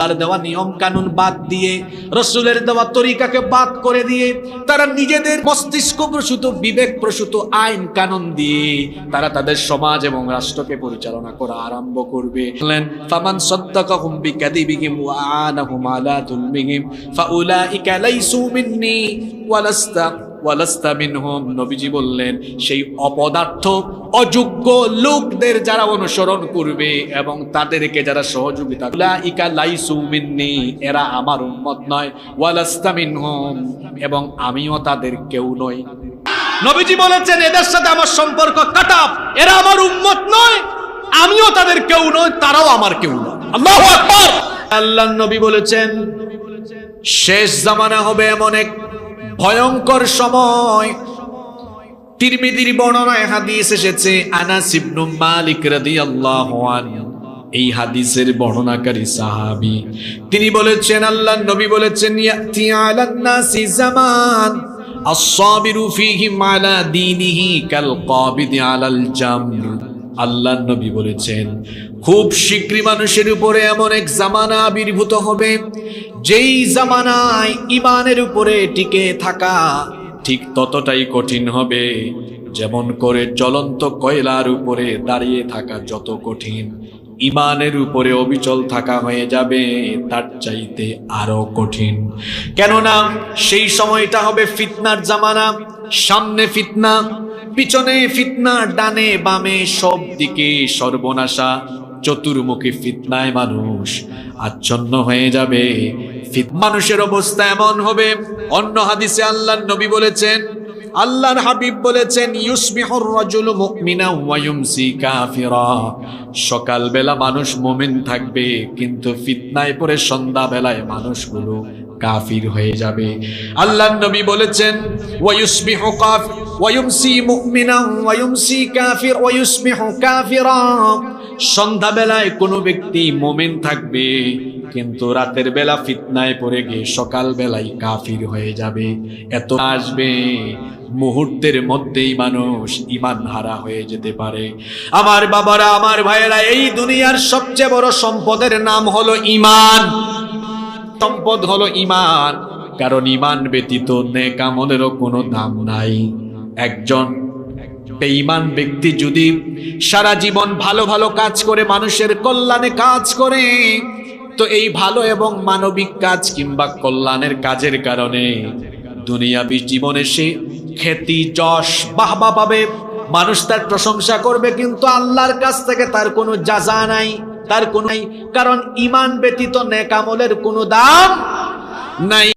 তার দেওয়া নিয়ম কানুন বাদ দিয়ে, রসুলের দেওয়া তরিকাকে বাদ করে দিয়ে, তারা নিজেদের মস্তিষ্ক প্রসূত, বিবেক প্রসূত, আইন কানুন দিয়ে তারা তাদের সমাজ এবং রাষ্ট্রকে পরিচালনা করা আরম্ভ করবে। ফামান আলা মিন্নি ওয়ালাস্তা মিনহুম, নবীজি বললেন, সেই অপদার্থ, অযোগ্য লোকদের যারা অনুসরণ করবে এবং তাদেরকে যারা সহযোগিতা উলাইকা লাইসু মিন্নি, এরা আমার উম্মত নয়। ওয়ালাস্তা মিনহুম, এবং আমিও তাদের কেউ নই। নবীজি বলেছেন, এদের সাথে আমার সম্পর্ক কাটাপ এরা আমার উম্মত নয়, আমিও তাদের কেউ নয় তারাও আমার কেউ নয়। আল্লাহু আল্লাহ নবী বলেছেন, শেষ জামানা হবে এমন এক ভয়ঙ্কর সময়। তিরমিদির বর্ণনায় হাদিস এসেছে, আনাস ইবনু মালিক রাদিয়াল্লাহু আনহু। এই হাদিসের বর্ণনাকারী সাহাবী। তিনি বলেছেন, আল্লাহ নবী বলেছেন, ইয়াতি আলান নাসি জামান ফীহিম আলা দীনিহি কাল কাবিদি আলাল জামর। আল্লাহ নবী বলেছেন, খুব শীঘ্রই মানুষের উপরে এমন এক জামানা আবির্ভূত হবে, যেই জামানায় ইমানের উপরে টিকে থাকা ঠিক ততটাই কঠিন হবে, যেমন করে জ্বলন্ত কয়লার উপরে দাঁড়িয়ে থাকা যত কঠিন ইমানের উপরে অবিচল থাকা হয়ে যাবে, তার চাইতে আরও কঠিন। কেননা, সেই সময়টা হবে ফিতনার জামানা, সামনে ফিতনা পিছনে ফিতনা, ডানে বামে সব দিকে সর্বনাশা। চতুর্মুখী ফিতনায় মানুষ আচ্ছন্ন হয়ে যাবে। মানুষের অবস্থা এমন হবে। অন্য হাদিসে আল্লাহ নবী বলেছেন, আল্লাহর হাবিব বলেছেন, ইউসবিহুর রাজুলু মুমিনা ওয়া ইউমসি কাফিরা। সকালবেলা মানুষ মুমিন থাকবে, কিন্তু ফিতনায় পড়ে সন্ধ্যাবেলায় মানুষগুলো কাফির হয়ে যাবে। আল্লাহর নবী বলেছেন, ওয়া ইউসবিহু কাফ ওয়া ইউমসি মুমিনা ওয়া ইউমসি কাফির ওয়া ইউসবিহু কাফিরা সন্ধ্যাবেলায় কোনো ব্যক্তি মোমেন থাকবে, কিন্তু রাতের বেলা ফিতনায় পড়ে গিয়ে সকাল বেলায় কাফির হয়ে যাবে। এত আসবে, মুহূর্তের মধ্যেই মানুষ ইমান হারা হয়ে যেতে পারে। আমার বাবারা, আমার ভাইয়েরা, এই দুনিয়ার সবচেয়ে বড় সম্পদের নাম হলো ইমান সম্পদ হলো ইমান কারণ ইমান ব্যতীত নেকামলেরও কোনো দাম নাই। একজন বেঈমান ব্যক্তি যদি সারা জীবন ভালো ভালো কাজ করে, মানুষের কল্যাণে কাজ করে, তো এই ভালো এবং মানবিক কাজ কিংবা কল্যাণের কাজের কারণে দুনিয়াবি জীবনে সে খ্যাতি, যশ, বাহবা পাবে, মানুষ তার প্রশংসা করবে, কিন্তু আল্লাহর কাছ থেকে তার কোনো যাজা নাই, তার কোনো নাই, কারণ ইমান ব্যতীত নেকামলের কোনো দাম নাই।